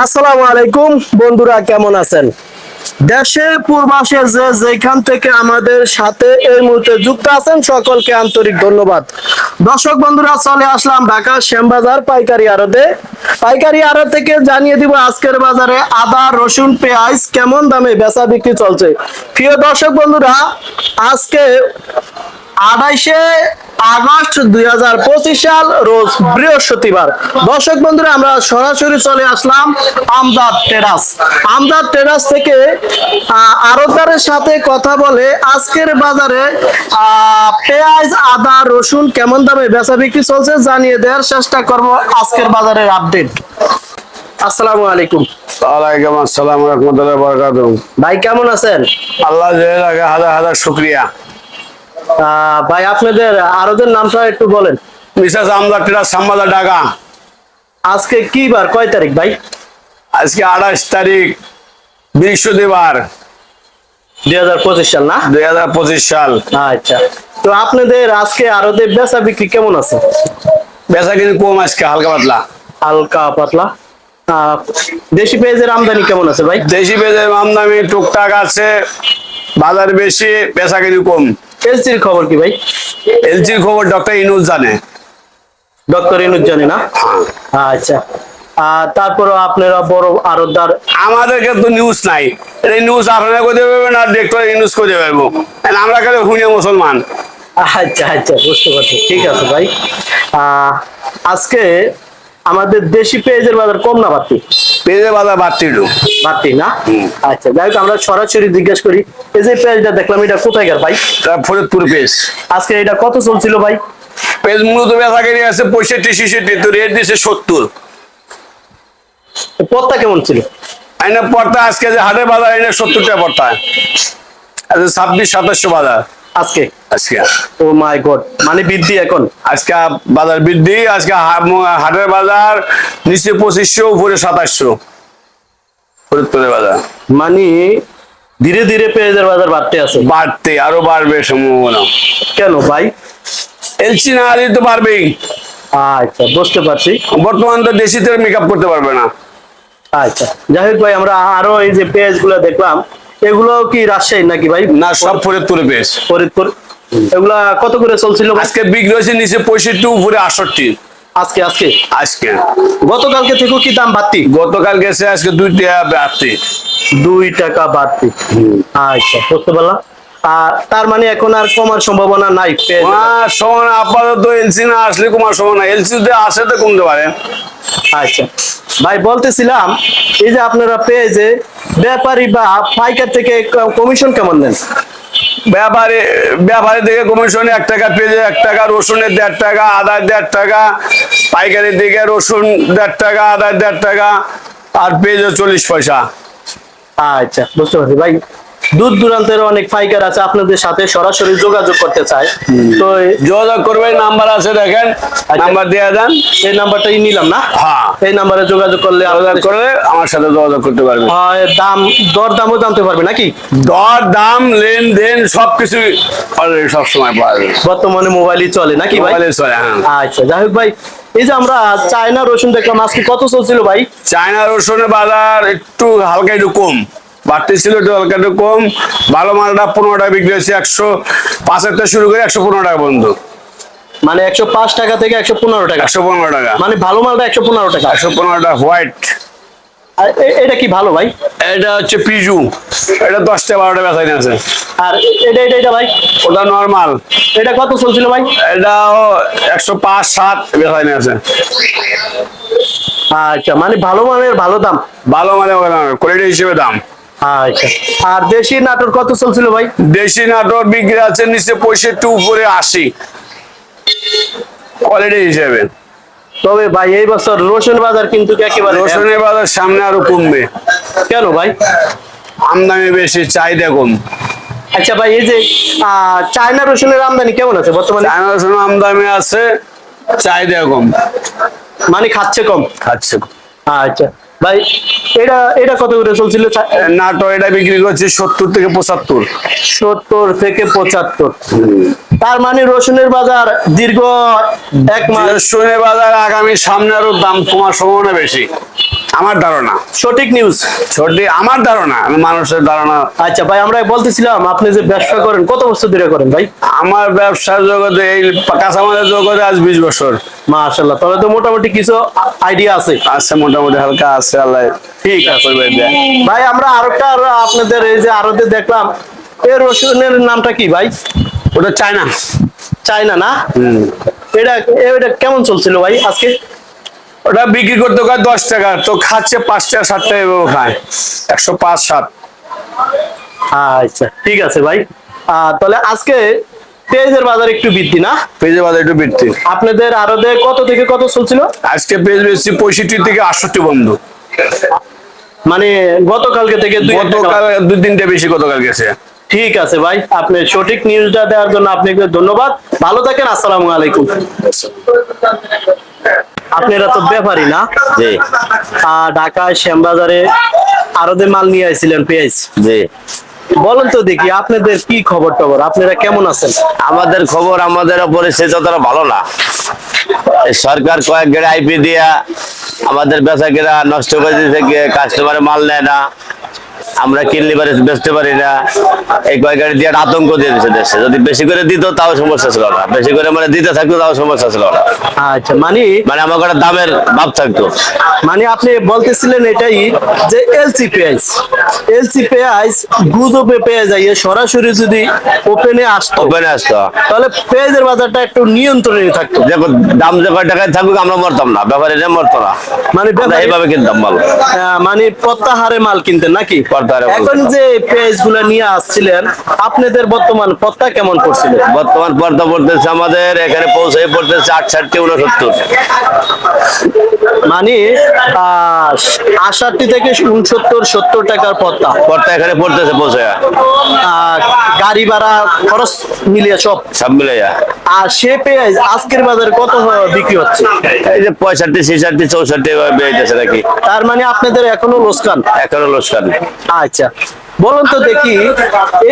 আসসালামু আলাইকুম, বন্ধুরা কেমন আছেন? দেশে, পূর্বাসে যে যেখান থেকে আমাদের সাথে এই মুহূর্তে যুক্ত আছেন, সকলকে আন্তরিক ধন্যবাদ। দর্শক বন্ধুরা, চলে আসলাম ঢাকা শ্যামবাজার পাইকারি আড়তে। পাইকারি আড়ত থেকে জানিয়ে দিব আজকের বাজারে আদা, রসুন, পেঁয়াজ কেমন দামে বেচা বিক্রি চলছে। প্রিয় দর্শক বন্ধুরা, আজকে আড়াইশে আগস্ট দুই সাল রোজ বৃহস্পতিবার। দর্শক বন্ধুরা আমরা সরাসরি চলে আসলাম আমদাদ টেরাস। আমদাদ টেরাস থেকে সাথে কথা বলে আজকের বাজারে পেঁয়াজ আদা রসুন কেমন দামে বেচা বিক্রি চলছে জানিয়ে দেওয়ার চেষ্টা করব আজকের বাজারের আপডেট। আসসালামু আলাইকুম। ওয়ালাইকুম আসসালাম রহমতুল্লাহ ভাই কেমন আছেন? আল্লাহ হাজার হাজার শুক্রিয়া। ভাই আপনাদের আরদের নামটা একটু বলেন। মিসেস আমদার টিরা সাম্বাদা ঢাকা। আজকে কি বার? কয় তারিখ ভাই? আজকে আঠাশ তারিখ বৃহস্পতিবার। দুই হাজার পঁচিশ সাল না? দুই হাজার পঁচিশ সাল। আচ্ছা। তো আপনাদের আজকে আরতে বেচা বিক্রি কেমন আছে? বেচা কিন্তু কম আজকে হালকা পাতলা। হালকা পাতলা। দেশি পেঁয়াজের আমদানি কেমন আছে ভাই? দেশি পেঁয়াজের আমদামি টুকটাক আছে বাজার বেশি বেচা কিন্তু কম। এলসির খবর কি ভাই? এলজির খবর ডক্টর ইনুজ জানে। ডক্টর ইনুজ জানে না? আচ্ছা। আর তারপরও আপনারা বড় আরতদার আমাদের কিন্তু নিউজ নাই। এই নিউজ আপনারা করতে পারবেন আর ডক্টর ইনুজ করতে পারব আমরা খালি হুনিয়া মুসলমান। আচ্ছা আচ্ছা বুঝতে পারছি। ঠিক আছে ভাই। আজকে আমাদের দেশি পেঁয়াজের বাজার কম না বাড়তি? বাড়তি বাড়তি না? আচ্ছা যাই হোক আমরা সরাসরি জিজ্ঞেস করি এই যে পেঁয়াজটা দেখলাম এটা কোথায় গেল ভাই? ফরিদপুর আজকে এটা কত চলছিল ভাই? পেজ মূলত আছে পঁয়ষট্টি ছেষট্টি তো রেট দিছে সত্তর। কেমন ছিল? আইনা পড়তা আজকে যে হাটের বাজার আইনা সত্তর টাকা পড়তা আচ্ছা ছাব্বিশ সাতাশশো বাজার। আজকে? আজকে। Oh my god. মানে বৃদ্ধি এখন। আজকে বাজার বৃদ্ধি আজকে হাটের বাজার নিচে পঁচিশশো উপরে সাতাশশো। ফরিদপুরের বাজার। মানে ধীরে ধীরে পেঁয়াজের বাজার বাড়তে আছে। বাড়তে আরও বাড়বে সম্ভাবনা। কেন ভাই? এলসি না হলে তো বাড়বেই। আচ্ছা বুঝতে পারছি। বর্তমান তো দেশিতে মেকআপ করতে পারবে না। আচ্ছা যাই হোক ভাই আমরা আরও এই যে পেঁয়াজগুলো দেখলাম এগুলো কি রাজশাহী নাকি ভাই? না সব ফরিদপুরে পেস ফরিদপুর। এগুলা কত করে চলছিল? আজকে বিক্রি হয়েছে নিচে পঁয়ষট্টি উপরে আটষট্টি। আজকে আজকে? আজকে। গতকালকে থেকেও কি দাম বাড়তি? গতকাল গেছে আজকে দুই টাকা বাড়তি। দুই টাকা বাড়তি। আচ্ছা বুঝতে পারলাম। তার মানে এখন আর কমার সম্ভাবনা নাই? সমান আপাতত এলসি না আসলে কুমার সমান না এলসি যদি আসে তো কমতে পারে। আচ্ছা। ভাই বলতেছিলাম এই যে আপনারা পেয়ে যে ব্যাপারী বা পাইকার থেকে কমিশন কেমন দেন? ব্যাপারে ব্যাপারে দিকে কমিশনে এক টাকা পেঁয়াজে এক টাকা, রসুনের দেড় টাকা, আদার দেড় টাকা, পাইকারির দিকে রসুন দেড় টাকা, আদার দেড় টাকা, আর পেঁয়াজে চল্লিশ পয়সা। আচ্ছা বুঝতে পারছি। ভাই দূর দূরান্তের অনেক পাইকার আছে আপনাদের সাথে সরাসরি যোগাযোগ করতে চায় তো যোগাযোগ করবে নাম্বার আছে দেখেন নাম্বার দিয়ে দেন। এই নাম্বারটাই নিলাম না? হ্যাঁ। এই নাম্বারে যোগাযোগ করলে করলে আমার সাথে যোগাযোগ করতে পারবে হয় দাম দর দামও জানতে পারবে নাকি? দর দাম লেনদেন সবকিছু অলরেডি সবসময় পাওয়া যাবে বর্তমানে মোবাইলই চলে নাকি ভাই? মোবাইলে চলে হ্যাঁ। আচ্ছা যাই হোক ভাই এই যে আমরা চায়না রসুন দেখলাম আজকে কত চলছিল ভাই? চায়না রসুনের বাজার একটু হালকা একটু কম। বাড়তি ছিল একটু হালকা একটু কম। ভালো মালটা পনেরো টাকা বিক্রি হয়েছে একশো থেকে শুরু করে একশো পনেরো টাকা পর্যন্ত। মানে একশো পাঁচ টাকা থেকে একশো পনেরো টাকা। একশো পনেরো টাকা। মানে ভালো মালটা একশো পনেরো টাকা। একশো পনেরো টাকা হোয়াইট। আর এটা কি ভালো ভাই? এটা হচ্ছে পিজু। এটা দশটা বারোটা বেচা আছে। আর এটা এটা এটা ভাই? ওটা নর্মাল এটা কত চলছিল ভাই? এটাও একশো পাঁচ সাত বেচা আছে। আচ্ছা মানে ভালো মানের ভালো দাম। ভালো মানে কোয়ালিটি হিসেবে দাম। আচ্ছা। আর দেশি নাটোর কত চলছিল ভাই? দেশি নাটক বিক্রি আছে নিচে পঁয়ষট্টি উপরে আশি। কোয়ালিটি হিসেবে। তবে ভাই এই বছর রসুন বাজার কিন্তু একেবারে রসুনের বাজার সামনে আরও কমবে। কেন ভাই? আমদানি বেশি চাহিদা কম। আচ্ছা ভাই এই যে চায়না রসুনের আমদানি কেমন আছে বর্তমানে? চায়না রসুন আমদানি আছে চাহিদা কম। মানে খাচ্ছে কম? খাচ্ছে। কম। আচ্ছা। ভাই এটা এটা কত করে চলছিল? নাটো এটা বিক্রি করছে সত্তর থেকে পঁচাত্তর। সত্তর থেকে পঁচাত্তর। তার মানে রসুনের বাজার দীর্ঘ এক মাস। রসুনের বাজার আগামী সামনে আরও দাম কমার সম্ভাবনা বেশি। আমার ধারণা। সঠিক নিউজ সঠিক। আমার ধারণা। আমি মানুষের ধারণা। আচ্ছা ভাই আমরা বলতেছিলাম আপনি যে ব্যবসা করেন কত বছর ধরে করেন ভাই? আমার ব্যবসার জগতে এই কাঁচামালের জগতে আজ বিশ বছর। মাশাল্লাহ তাহলে তো মোটামুটি কিছু আইডিয়া আছে। আছে মোটামুটি হালকা আছে আল্লাহ ঠিক আছে ভাই ভাই আমরা আরেকটা আর আপনাদের এই যে আরতে দেখলাম এই রসুনের নামটা কি ভাই? ওটা চায়না। চায়না না? এটা এটা কেমন চলছিল ভাই আজকে? ওটা বিক্রি করতে হয় দশ টাকা তো খাচ্ছে পাঁচ টাকা সাত টাকা এভাবে খায়। একশো পাঁচ সাত। আচ্ছা ঠিক আছে ভাই। তাহলে আজকে পেঁয়াজের বাজার একটু বৃদ্ধি না? পেঁয়াজে বাজার একটু বৃদ্ধি। আপনাদের আরতে কত থেকে কত চলছিল? আজকে পেঁয়াজ বেশি পঁয়ষট্টি থেকে আটষট্টি বন্ধ মানে গতকালকে থেকে গতকাল দুই তিনটে বেশি গতকাল গেছে। ঠিক আছে ভাই আপনি সঠিক নিউজটা দেওয়ার জন্য আপনাকে ধন্যবাদ। ভালো থাকেন আসসালামু আলাইকুম। আপনারা তো ব্যাপারই না। জি। ঢাকায় শ্যামবাজারে আরদে মাল নিয়ে আইছিলেন পেঁয়াজ। জি। বলেন তো দেখি আপনাদের কি খবর টবর আপনারা কেমন আছেন? আমাদের খবর আমাদের ওপরে সে যতটা ভালো না। সরকার কয়েক গেড়ে আইপি দিয়া আমাদের বেচাকেরা নষ্ট করে দিতে কাস্টমারে মাল নেয় না। আমরা কিনলে পারি বেচতে পারি না। এই কয়েক গাড়ি দিয়ে আতঙ্ক দিয়ে দিচ্ছে দেশে। যদি বেশি করে দিত তাও সমস্যা ছিল না। বেশি করে মানে দিতে থাকতো তাও সমস্যা ছিল না। আচ্ছা মানে? মানে আমার একটা দামের ভাব থাকতো। মানে আপনি বলতেছিলেন এটাই যে এলসি পেঁয়াজ এলসি পেঁয়াজ গুজবে পেঁয়াজ আইয়ে সরাসরি যদি ওপেনে আসতো ওপেনে আসতো। তাহলে পেঁয়াজের বাজারটা একটু নিয়ন্ত্রণে থাকতো। দেখো দাম যে কয় টাকায় থাকুক আমরা মরতাম না। ব্যাপারীরা মরতো না। মানে এইভাবে কিনতাম মাল। মানে প্রত্যাহারে মাল কিনতেন নাকি। এখন যে গুলা নিয়ে আসছিলেন আপনাদের বর্তমান পত্তা কেমন করছিল বর্তমান পর্দা পড়তেছে আমাদের এখানে পৌঁছে পড়তেছে আটষট্টি উনসত্তর। মানে আহ আষাটটি থেকে উনসত্তর সত্তর টাকার পত্তা পর্দা এখানে পড়তেছে পৌঁছে গাড়ি ভাড়া খরচ মিলিয়ে সব। সব মিলে যায় আর সে পেঁয়াজ আজকের বাজারে কত বিক্রি হচ্ছে? এই যে পঁয়ষট্টি ছেষট্টি চৌষট্টি বেড়েছে নাকি? তার মানে আপনাদের এখনও লোসকান এখনও লোসকান আচ্ছা বলুন তো দেখি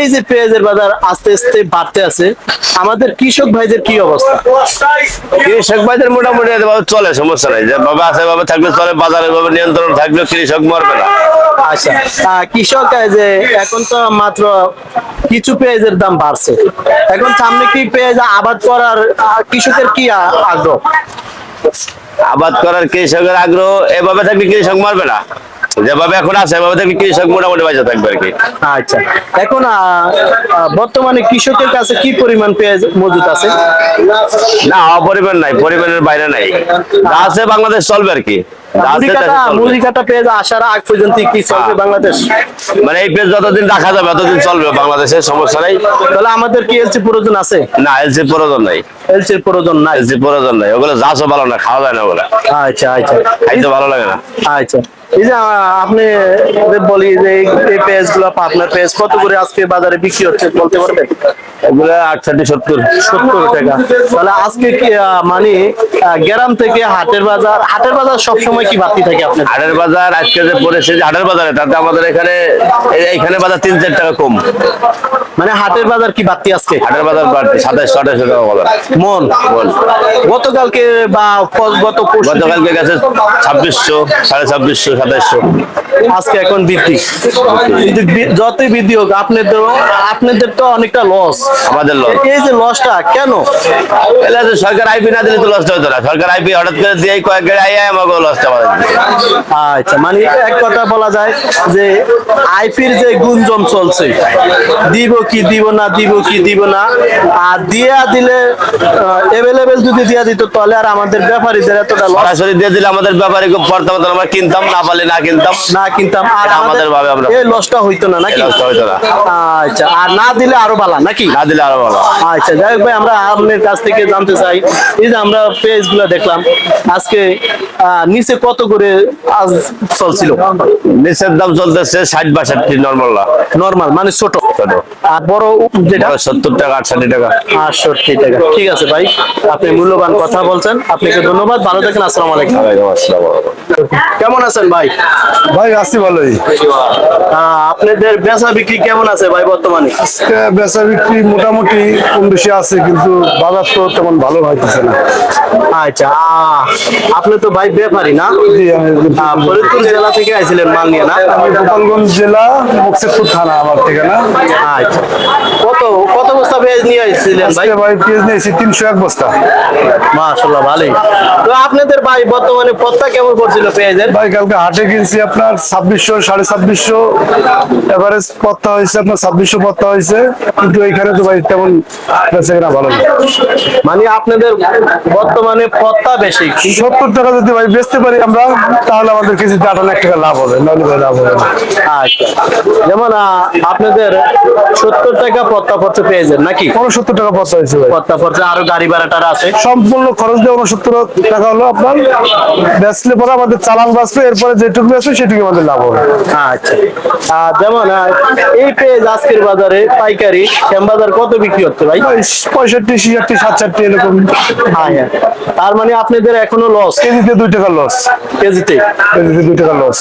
এই যে পেঁয়াজের বাজার আস্তে আস্তে বাড়তে আছে আমাদের কৃষক ভাইদের কি অবস্থা? কৃষক ভাইদের মোটামুটি চলে সমস্যা নাই। যে বাবা আছে বাবা থাকলে চলে বাজারে ভাবে নিয়ন্ত্রণ থাকলে কৃষক মরবে না। আচ্ছা কৃষক যে এখন তো মাত্র কিছু পেঁয়াজের দাম বাড়ছে। এখন সামনে কি পেঁয়াজ আবাদ করার কৃষকের কি আগ্রহ? আবাদ করার কৃষকের আগ্রহ এভাবে থাকলে কৃষক মরবে না। যেভাবে এখন আছে এভাবে থাকলে কৃষক মোটামুটি বাঁচা থাকবে আর কি। আচ্ছা এখন বর্তমানে কৃষকের কাছে কি পরিমাণ পেঁয়াজ মজুদ আছে? না অপরিমাণ নাই পরিমাণের বাইরে নাই। আছে বাংলাদেশ চলবে আর কি। হ্যাঁ। বাংলাদেশ? মানে এই পেজ যতদিন রাখা যাবে ততদিন চলবে বাংলাদেশের সমস্যা নাই। তাহলে আমাদের কি এলসি প্রয়োজন আছে? না এলসি প্রয়োজন নাই। এলসির প্রয়োজন নাই? এলসি প্রয়োজন নাই। ওগুলো যাচও ভালো না খাওয়া যায় না ওগুলো। আচ্ছা আচ্ছা। খাইতে ভালো লাগে না। আচ্ছা। এই যে আপনি বলি যে এই- পেঁয়াজগুলো আপনার পেঁয়াজ কত করে আজকে বাজারে বিক্রি হচ্ছে বলতে পারবেন? এগুলো আটষট্টি সত্তর সত্তর টাকা। তাহলে আজকে কি মানে গ্রাম থেকে হাটের বাজার হাটের বাজার সবসময় কি বাড়তি থাকে আপনার? হাটের বাজার আজকে যে পড়েছে যে হাটের বাজারে তাতে আমাদের এখানে বাজার তিন চার টাকা কম। মানে হাটের বাজার কি বাড়তি আজকে? হাটের বাজার বাড়তি সাতাইশশো আঠাইশশো টাকা বাজার। মন? বল। গতকালকে বা গত গতকালকে গেছে ছাব্বিশশো সাড়ে ছাব্বিশশো। সাতাইশশো আজকে এখন বৃদ্ধি। যতই বৃদ্ধি হোক আপনাদের আপনাদের তো অনেকটা লস আমাদের লস এই যে লসটা কেন? সরকার আইপি না দিলে তো লসটা হতো না। সরকার আইপি হঠাৎ করে দিয়ে কয়েক গাড়ি আই আমাকে লসটা আমাদের আচ্ছা মানে এক কথা বলা যায় যে আইপির যে গুঞ্জন চলছে দিব কি দিব না দিব কি দিব না আর দিয়া দিলে এভেলেবেল যদি দিয়া দিত তাহলে আর আমাদের ব্যাপারীদের এতটা লস সরাসরি দিয়ে দিলে আমাদের ব্যাপারে খুব পড়তাম আমরা কিনতাম না পারলে না কিনতাম না কিনতাম আর আমাদের ভাবে আমরা- এই লসটা হইতো না নাকি? হইতো না। আচ্ছা আর না দিলে আরও ভালো নাকি? না দিলে আরও ভালো। আচ্ছা যাই ভাই আমরা আপনার কাছ থেকে জানতে চাই। এই যে আমরা পেজগুলো দেখলাম আজকে নিচে কত করে আজ চলছিল? নিচের দাম চলতেছে ষাট বাষট্টি নর্মাল নর্মাল মানে ছোট। ছোট। আর বড় যেটা? সত্তর টাকা আটষট্টি টাকা। আটষট্টি টাকা। ঠিক আছে আছে ভাই আপনি মূল্যবান কথা বলছেন। আপনাকে ধন্যবাদ ভালো থাকেন আসসালামু আলাইকুম। কেমন আছেন ভাই? ভাই? আছি ভালোই। আপনাদের বেচা বিক্রি কেমন আছে ভাই বর্তমানে? আজকে বেচা বিক্রি মোটামুটি কম বেশি আছে কিন্তু বাজার তো তেমন ভালো হইতেছে না। আচ্ছা আপনি তো ভাই ব্যাপারী না? ফরিদপুর জেলা থেকে আইছিলেন মাল নিয়ে না? গোপালগঞ্জ জেলা মুকসেদপুর থানা আমার ঠিকানা আচ্ছা কত কত বস্তা পেঁয়াজ নিয়ে আসছিলেন ভাই? ভাই পেঁয়াজ নিয়েছি তিনশো এক বস্তা। মাশাল্লাহ ভালোই। তো আপনাদের ভাই বর্তমানে পত্তা কেমন পড়ছিল পেঁয়াজের? ভাই কালকে হাটে কিনছি আপনার ছাব্বিশশো সাড়ে ছাব্বিশশো। এভারেজ পত্তা হয়েছে আপনার ছাব্বিশশো পত্তা হয়েছে। কিন্তু এইখানে তো ভাই তেমন বেঁচে না ভালো না। মানে আপনাদের বর্তমানে পত্তা বেশি। সত্তর টাকা যদি ভাই বেচতে পারি আমরা তাহলে আমাদের কেজিতে আটান্ন এক টাকা লাভ হবে নাহলে লাভ হবে আচ্ছা। যেমন আপনাদের সত্তর টাকা পত্তা পড়ছে পেঁয়াজের নাকি? উনসত্তর টাকা পত্তা হয়েছে ভাই। পত্তা পড়ছে আরও গাড়ি ভাড়াটার আছে। সম্পূর্ণ খরচ দিয়ে উনসত্তর টাকা হলো আপনার। বেচলে পরে আমাদের চালান বাঁচবে এরপরে যেটুকু সেটুকু আমাদের লাভ হবে। আচ্ছা। যেমন এই পেঁয়াজ আজকের বাজারে পাইকারি শ্যামবাজার কত বিক্রি হচ্ছে ভাই? পঁয়ষট্টি ছিয়াত্তর সাতষট্টি এরকম। হ্যাঁ হ্যাঁ। তার মানে আপনাদের এখনও লস কেজিতে দুই টাকা লস কেজিতে? কেজিতে দুই টাকা লস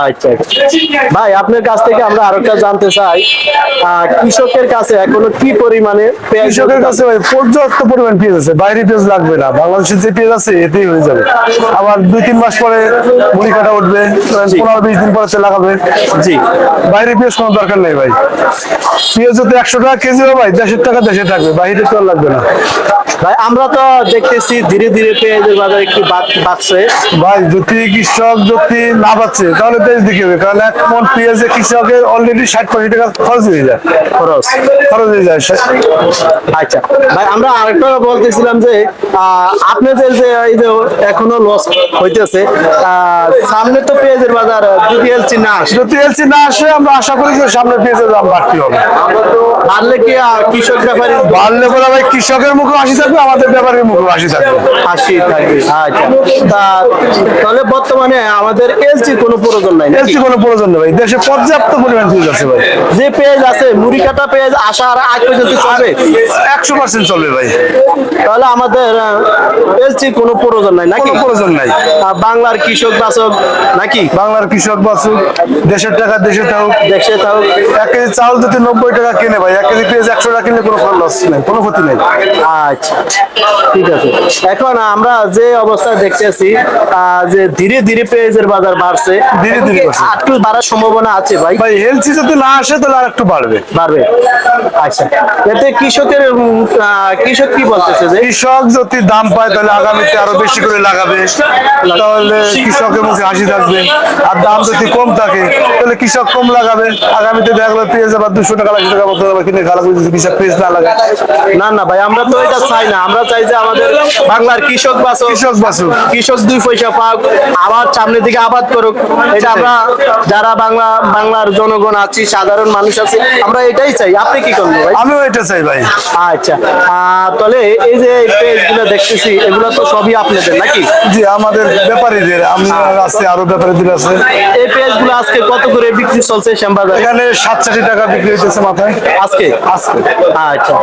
আচ্ছা আচ্ছা। ভাই আপনার কাছ থেকে আমরা আরেকটা জানতে চাই। কৃষকের কাছে এখনও কি পরিমাণে পেঁয়াজ কৃষকের কাছে পর্যাপ্ত পরিমাণ পেঁয়াজ আছে। বাইরে পেঁয়াজ লাগবে না। বাংলাদেশের যে পেঁয়াজ আছে এতেই হয়ে যাবে। আবার দুই তিন মাস পরে মুড়ি কাটা উঠবে পনেরো বিশ দিন পরে লাগাবে। জি। বাইরে পেঁয়াজ কোনো দরকার নেই ভাই। পেঁয়াজ যদি একশো টাকা কেজি হবে ভাই দেশের টাকা দেশে থাকবে বাইরে তো আর লাগবে না। ভাই আমরা তো দেখতেছি ধীরে ধীরে পেঁয়াজের বাজার একটু বাড়- বাড়ছে। ভাই যদি কৃষক যদি না পাচ্ছে তাহলে দেশ দিকে হবে। কারণ এক মন পেঁয়াজে কৃষকের অলরেডি ষাট পঁয়ষট্টি টাকা খরচ হয়ে যায়। খরচ। খরচ হয়ে যায় আচ্ছা ভাই আমরা আরেকটা বলতেছিলাম যে আপনাদের যে এই যে এখনও লস হইতেছে সামনে তো পেঁয়াজের বাজার না আসে। না আসে আমরা আশা করি যে সামনে পেঁয়াজের দাম বাড়তি হবে। বাড়লে কি কৃষক ব্যাপারী বাড়লে পরে ভাই কৃষকের মুখে হাসি থাকবে আমাদের ব্যাপারের মুখে হাসি থাকবে। হাসি থাকবে আচ্ছা। তা তাহলে বর্তমানে আমাদের এলসি কোনো প্রয়োজন নাই এলসি কোনো প্রয়োজন নেই ভাই দেশে পর্যাপ্ত পরিমাণ পেঁয়াজ আছে ভাই। যে পেঁয়াজ আছে মুড়ি কাটা পেঁয়াজ আসার আগ পর্যন্ত চলবে। একশো পার্সেন্ট চলবে ভাই। তাহলে আমাদের কোনো প্রয়োজন নাই নাকি? প্রয়োজন নাই। বাংলার কৃষক বাচক নাকি? বাংলার কৃষক বাসুক দেশের টাকা দেশে থাকুক। দেশে তাও এক কেজি চাউল যদি নব্বই টাকা কিনে ভাই এক কেজি পেঁয়াজ একশো টাকা কিনলে কোনো লস নেই কোনো ক্ষতি নেই। আচ্ছা ঠিক আছে। এখন আমরা যে অবস্থায় দেখতেছি আহ, যে ধীরে ধীরে পেঁয়াজের বাজার বাড়ছে ধীরে ধীরে। একটু বাড়ার সম্ভাবনা আছে ভাই? ভাই এলসি যদি না আসে তাহলে আর একটু বাড়বে। বাড়বে। আচ্ছা। এতে কৃষকের কৃষক কি বলতেছে যে কৃষক যদি দাম পায় তাহলে আগামীতে আরও বেশি করে লাগাবে। তাহলে কৃষকের মুখে হাসি থাকবে। আর দাম যদি কম থাকে তাহলে কৃষক কম লাগাবে। আগামীতে দেখা গেলো পেঁয়াজ আবার দুশো টাকা টাকা মতো কিনে যদি কৃষক পেঁয়াজ না লাগায়। না না ভাই আমরা তো এটা চাই না। আমরা চাই যে আমাদের বাংলার কৃষক বাঁচো কৃষক কৃষক দুই পয়সা পাক আবার সামনের দিকে আবাদ করুক। এটা আমরা যারা বাংলা বাংলার জনগণ আছি সাধারণ মানুষ আছে আমরা এটাই চাই। আপনি কি করবেন ভাই? আমিও এটা চাই ভাই। আচ্ছা তাহলে এই যে পেজগুলো দেখতেছি এগুলো তো সবই আপনাদের নাকি? জি আমাদের ব্যাপারীদের আমরা আছে আরও ব্যাপারীদের আছে। এই পেজগুলো আজকে কত করে বিক্রি চলছে শ্যামবাজার এখানে সাত টাকা বিক্রি হইতেছে মাথায়। আজকে? আজকে। আচ্ছা।